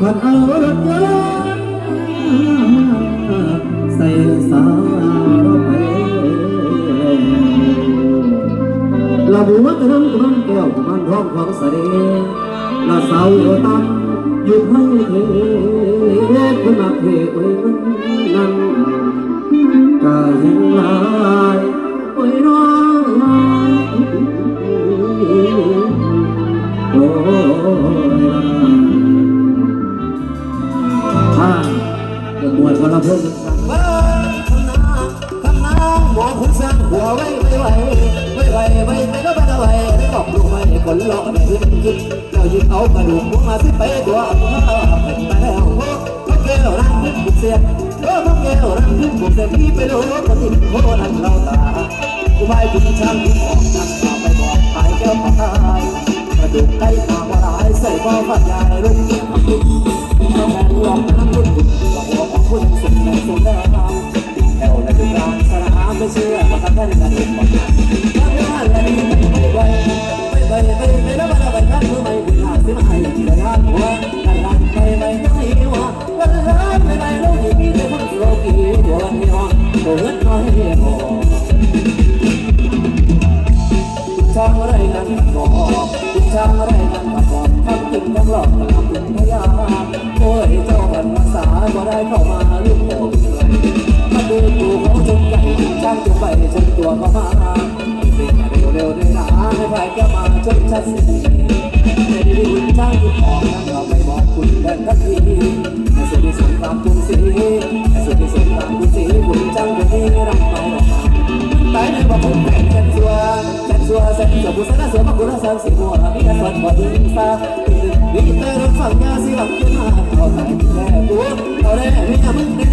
ผัดเอารถยนต์ใส่สาวไปละบัวกระน้ำกระน้ำแก้วมันท้องของเสด็จละเสาตั้งอยู่ให้เทคุณมาเทเอ้ยนั่นกะเห็นลายโอ้ยน้องโอ้ย เกิดบวชวันละเพิ่มกันเอ้ยทำนาทำนาหมอคุณสร้างหัวไว้ไม่ไหวไม่ไหวไม่ไหวก็ไม่ไหวไม่บอกดูไม่คนหลอกไม่ขึ้นขึ้นเจ้ายิงเอากระดูกหัวมาสิไปตัวเป็นไปแล้วพวกแก้วรังพึ่งบุกเสียเออพวกแก้วรังพึ่งบุกเสียพี่ไปรู้คนที่โคนันเราตากูไม่คุณช่างคุณออกช่างข่าวไปบอกขายแก้วตา แถวในจุฬาสนามไม่เชื่อว่าทำได้กันเองบอกทำงานและดีไม่ไหวไม่ไปไม่ไปแล้วมาไปกันเมื่อไม่บุญหาสิมาให้แต่งานหัวกันลันไปไม่ต้หิวกันลันไม่ไปแล้วยิ่งมีแต่คนโลกีตัวนี้อ่อนตัวเงินน้อยพอทำอะไรกันบอกทำอะไรกันบอกทำจริงทั้งหลอกทำจริงพยาโอ้ยเจ้าพันภาษาก็ได้เข้ามาลูก แกมาจนชัดสิในดีคุณช่างที่ของนั้นเราไม่บอกคุณแบ่งกันทีในสุดที่สุดตามคุณสีในสุดที่สุดตามคุณสีคุณช่างคนนี้รักไม่ออกตายในบอกคุณแบ่งกันชัวกันชัวเส้นจบบุษณะสวมกุลสังสิมัวมีกันวัวันดึงซามีแต่รถฝั่งยาสิหวังขึ้นมาเอาแต่แค่ตัวเอาได้ไม่ยามึงแน่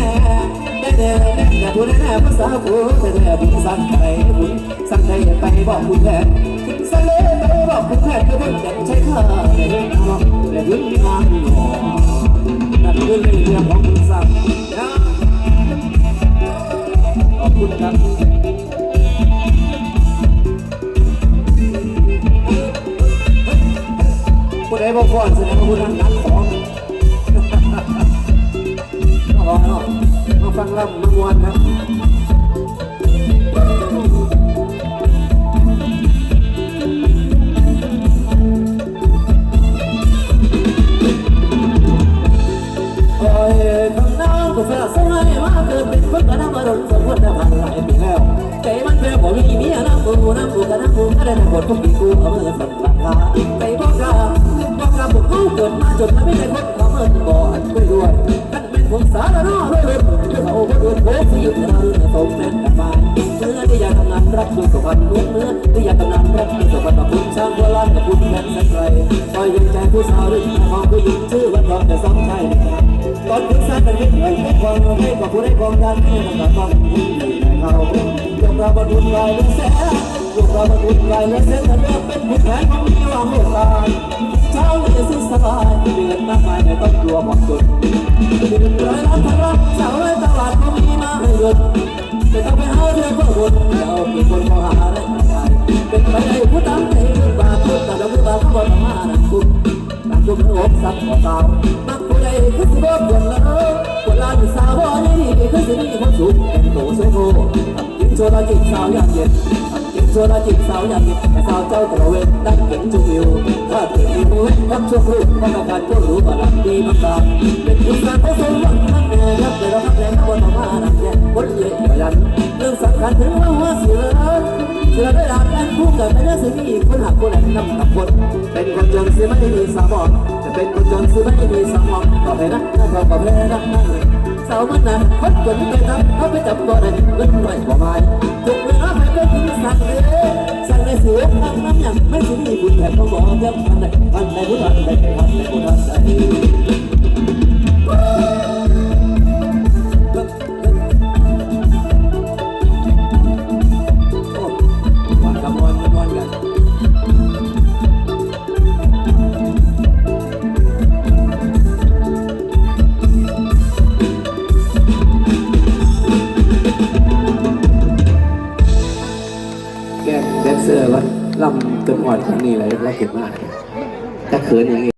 ได้เด้อแน่แต่ผู้แน่ภาษาผู้แต่แน่บุญสั่งไปบุญสั่งไปไปบอกคุณแผน สั่งเลยไปบอกคุณแผนก็บุญจะใช้ข้าเลยน้องแต่บุญมีงานหนอนั่นคือเรื่องของคุณสั่งนะขอบคุณครับผู้ใดบอกก่อนแสดงว่าผู้นั้น น้ำก็สละสลายมาเกิดเป็นคนกระน้ำมาดนสมควรจะผ่านหลายปีแล้วใจมันแค่บอกมีเมียน้ำกูน้ำกูกระน้ำกูก็ได้ในบททุกปีกูเอามือสั่นหลังคาใจบอกกาบอกกาบุกกูเกิดมาจนไม่ได้คนขาเมินบ่ออันด้วยด้วยกันเป็นผมสารน้อด้วยเลยเขาบ่ดูโคที่อยู่ในเรื่องสมเป็นกันมาเมื่อที่อยากทำงานรักคุณสุพรรณเมื่อเมื่อที่อยากทำงานรักคุณสุพรรณกับคุณช่างโบราณกับคุณแม่สักไรคอยยังใจผู้สาว รื่องไม่ควรไม่กว่าผู้ได้กองดันไม่ต้องต้องคุณดีในเขายกราบรรลุลายเลือแสนยยกราบรรลุลายเลือแสนแต่เลือกเป็นผู้แทนของมีวางเมตตาเช้าเลยสิ้นสบายเดือนมากมายไม่ต้องกลัวหมดตุนเดือนร้อยล้านพันล้านเสาเลยตลาดก็มีมาให้หยุดไม่ต้องไปหาเรื่องพวกคนเดี๋ยวกี่คนมองหาได้ง่ายเป็นไปได้ผู้ตามใจบาปผู้แต่เราไม่บาปก็บ่มาดังกุม ดุมอกสักหัวตามักผู้ใดคือสิบ่ควรละเออควรลาอยู่สาวนี่คือสิมีความสุขเป็นโตสวยโกกินโชว์ละจิตสาวยามเย็นกินโชว์ละจิตสาวยามเย็นสาวเจ้าตระเวนนั่งเก่งจุวิวถ้าเกิดมีมือทับชั่วครู่ก็ต้องการก็รู้ว่าหลังดีมากตาเป็นผู้สร้างผู้ทรงหวังนั่นแน่ครับแต่เราพักแรงคนมาดังแน่คนเยอะยันเรื่องสำคัญถึงว่าเสือเสือได้รับการคู่กิดไม่ได้สิมีคนหักคนแหลมนำกับคนเป็น สิไม่มีสมองจะเป็นคนจนสิไม่มีสมองต่อไปนะถ้าก็ไปนะนั่งสาวมันนะคนจนไปทำเขาไปจับบ่ได้เล่นหน่อยกว่าไม่ อร์ว่าลำจนครั้งนี้เลยแล้วเก็บมากถ้าเขินอย่างนี้